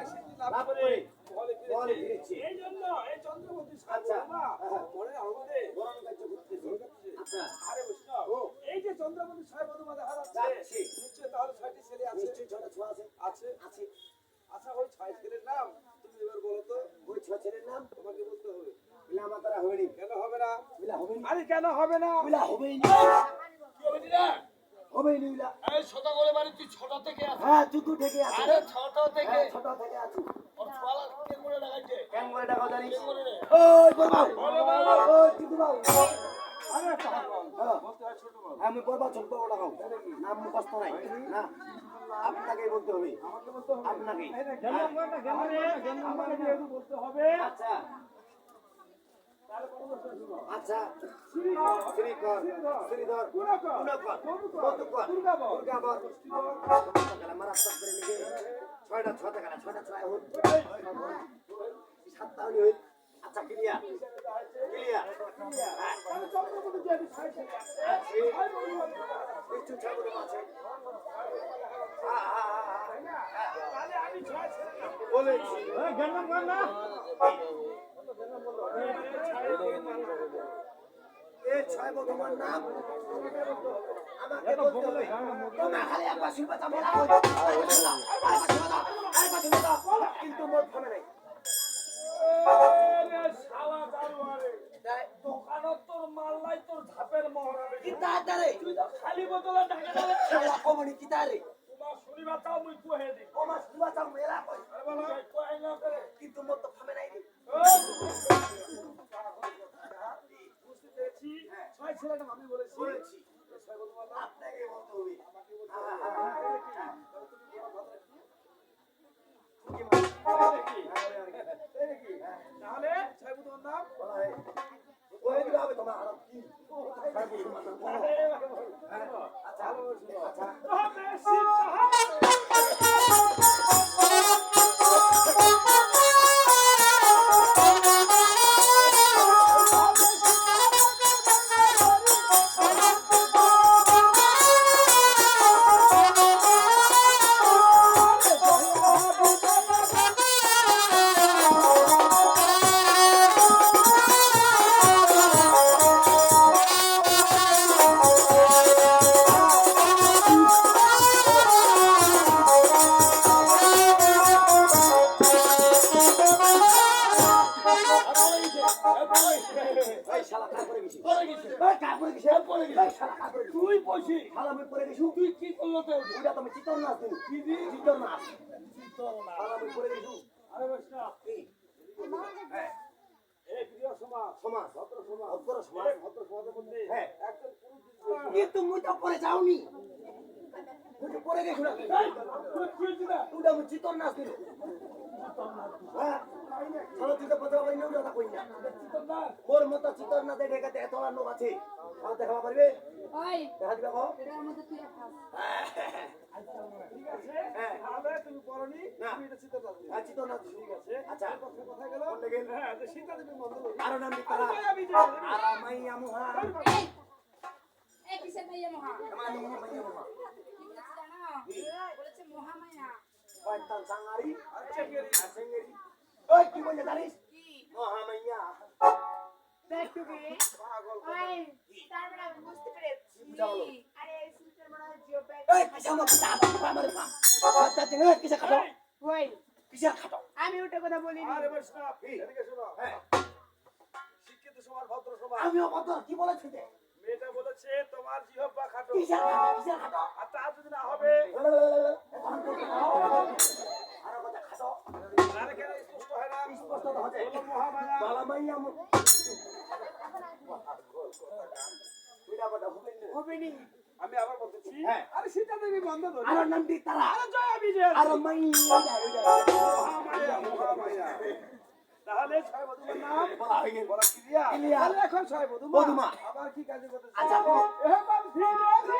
এই আচ্ছা। আরে ছয় তাহলে ছয়টি ছেলে ছটা ছোঁয়া আছে আছে আছে আচ্ছা ওই ছয় ছেলের নাম তুমি এবার বলো তো ওই ছ ছেলের নাম তোমাকে হবে হবে কেন হবে না হবে নি কেন হবে না নি কি হবে দিদা? হবেই নি বিলা এই ছোটা করে বাড়ি তুই ছোটা থেকে আস হ্যাঁ চুকু থেকে আছে আরে ছোটা থেকে। হ্যাঁ ছোট থেকে আছে ওর ছোয়ালা কে করে লাগাইছে? কেন করে টাকা জানি কে করে রে ওই বলবাও ওই চুকু বাবু আরে হ্যাঁ। বলতে ছোট বড় আমি বলবা ছোট বাবু লাগাও নাম মুখস্থ নাই। না। আপনাকেই বলতে হবে। আমাকে বলতে হবে আপনাকে এই না, না, জ্ঞান আমাকে বলতে হবে। আচ্ছা। আচ্ছা শ্রীকর শ্রীধর, ছয়টা ছটা কালা ছয়টা ছয় হল সাতটা হলি হইল। আচ্ছা ক্লিয়ার? ক্লিয়ার? ছয় ছেলে আছে, আছে। ছয় বধূ এই ছয় বধুমার নাম। আমাকে বলতে হবে। তোমরা খালি একবার কিন্তু মোট থামে নাই। দোকানত তোর মাল্লাই তোর ধাপের মহড়াবে। কি তাড়াতাড়ি তুই তো খালি বোতলে ঢাকা ঢাকা শালা কমনি কি তাড়াতাড়ি তোমার শনিবার তাও মুই কুহে দিই। ওমা শিল্পা চাপ মেলা কই। কিন্তু মোট বলেছি। শালা কা করে গেছি। করে গেছে। এই কা করে গেছি পড়ে গেছি। এই শালা কা করে তুই বসি শালা আমি পড়ে গেছি। তুই কি করল তো ওইটা তুমি চিতর নাচ দিন কি দি? চিতর নাচ শালা আমি পড়ে গেছি। আরে এই হ্যাঁ। প্রিয় সমাজ, সমাজ। ভদ্র সমাজ, ভদ্র সমাজ। ভদ্র সমাজের মধ্যে হ্যাঁ। একজন পুরুষ কিন্তু মুই তো পড়ে যাওনি। তো পড়ে গেছি না তুই আমি চিতর নাচ দিন হ্যাঁ? তুই তো কথা বলি না ওটা কই না? মোর মতো চিতর নাচে ঢেকাতে এত আর লোক আছে। আমার দেখাবা পারবে? দেখা দিবা কো এটার মধ্যে তুই খাস ঠিক আছে, হ্যাঁ। তাহলে তুমি পড়নি, না। তুমি এটা চিন্তা করবে। হ্যাঁ চিতর নাচ ঠিক আছে, আচ্ছা। কথা কোথায় গেল? কোনটা গেল? হ্যাঁ, তো সীতা দেবী মন্দির। আরও নাম দিতারা আরে আমি যে- মুহা এই এই কিসের ভাইয়া মহা আমানি মাইয়া মুহা বলেছে মহামায়া পয়তাল সাঙ্গারি আচ্ছা, ওই কি বলে আমি ওটা কথা সমাজ। আমিও কি বলেছি মেয়েটা বলেছে তোমার জিহ্বা খাটো খাটো আমি আবার বলতেছি। আরে সীতা দেবী বন্ধ ধরে আরও নাম দি তারা আরে জয়া বিজয় আরও মাইয়া মহামায়া মহামায়া তাহলে ছয় নাম বলা হয়ে গেল বলা ক্লিয়ার. এখন। আবার কি কাজে আচ্ছা। এবার ধীরে ধীরে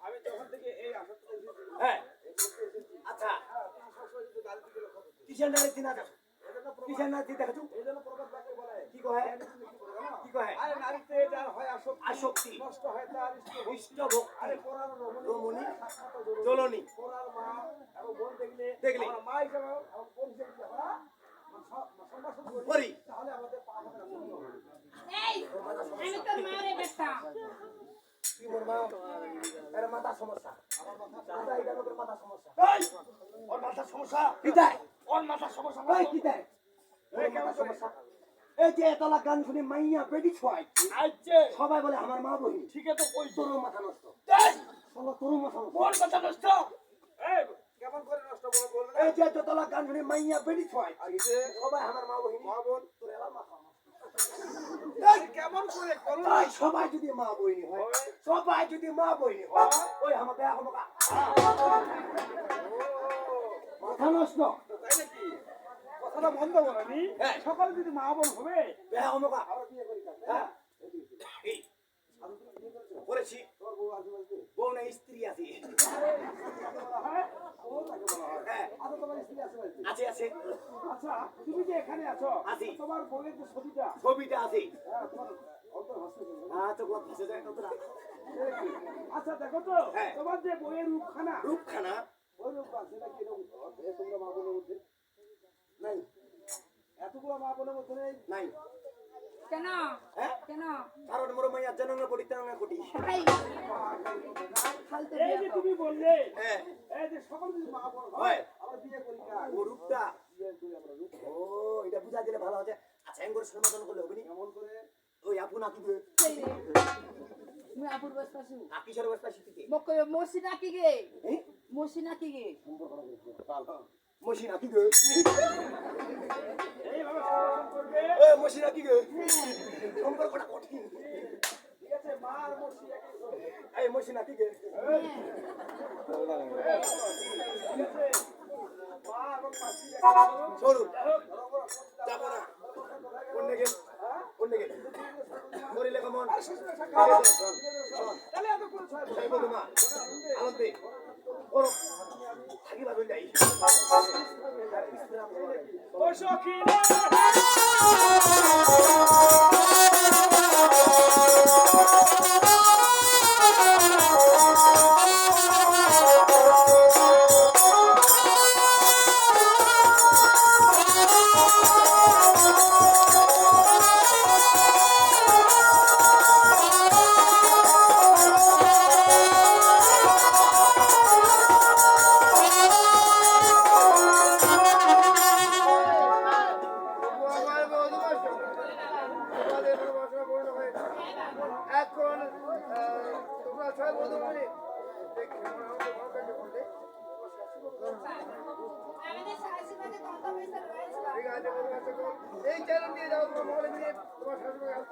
আমি যখন থেকে এই হ্যাঁ। আচ্ছা। হ্যাঁ। কিসের নারে চিনা প্রবাদ বাক্যে বলে, কি কি আরে নারীতে যার হয় আসক্তি, আসক্তি। নষ্ট হয় তার ইষ্ট ভক্তি। আরে পরার রমণী, পরার মা এবং বোন দেখলে, দেখলে। মা হিসেবে বোন হিসেবে আমরা সম্ভাষণ করি, করি। তাহলে আমাদের পা হবে না, শূন্য হবে। এই আমি তোর মারে বেটা কি মোর মা এর মাথা সমস্যা মাথা এটা লোকের মাথা সমস্যা এই, ওর মাথার সমস্যা কি তাই ওর মাথার সমস্যা ওই কি তাই এই করে? সমস্যা এই যে এতলা গান শুনে মাইয়া বেডি ছয় আইছে সবাই বলে আমার মা বহি ঠিক আছে কই তোর মাথা নষ্ট এই, চলো তোর মাথা নষ্ট ওর মাথা নষ্ট এই, কেমন করে নষ্ট বলো বলবে? এই যে যতলা গান শুনে মাইয়া বেডি ছয় এই সবাই আমার মা বহি মা বোন, তোর এলা মাথা নষ্ট এই কেমন করে করো না? তাই সবাই যদি মা বহিনী হয় সবাই যদি মা বহিনী হয় ওই আমার বেয়া হব মাথা নষ্ট। তাই নাকি? কথাটা বন্ধ করো? হ্যাঁ। সকালে যদি মা বোন হবে? হ্যাঁ। করেছি। বউ না স্ত্রী আছে। হ্যাঁ? আচ্ছা? আছে আছে আচ্ছা, তুমি যে এখানে আছো। তোমার বউয়ের যে ছবিটা আছে হ্যাঁ, তোমার অন্তর ভাসছে তো। হ্যাঁ তো কথা ফাঁসে যায় কতটা এই কি? আচ্ছা দেখো তো হ্যাঁ। তোমার যে বইয়ের রূপখানা রূপখানা? ওই রূপ আছে নাকি এরকম মা বোনের মধ্যে? নাই। এতগুলো মা বোনের মধ্যে নেই? নাই। কেন? হ্যাঁ? কেন? কারণ মোর মাইয়া জানাঙ্গা কোটি কোটি। এই যে বিয়া তুমি বললে হ্যাঁ। এই যে সকল যদি মা বোন হয়। হয়। আমরা বিয়ে করি না। ও রূপটা। বিয়ে করি ও এটা বুঝা দিলে ভালো আছে আচ্ছা এঙ্গর সমাধান করলে হবে নি? এমন করে? ওই আপু নাকি কই রে মুই আপুর বস পাসু আপি সর বসতা শিখিতে মকই মসি নাকি গে? হ্যাঁ মসি নাকি গে? মশি নাকি গে এইভাবে সম্ভাষণ করবে এ মশি নাকি গে? সম্পর্কটা কঠিন। ঠিক আছে মসি এই নাকি গে? হ্যাঁ মাসি। সরু না। গেল মরিলে কেমন। তাহলে এত এই চ্যানেল দিয়ে যাও তোমার মহলে নিয়ে তোমার শাশুড়ি হাত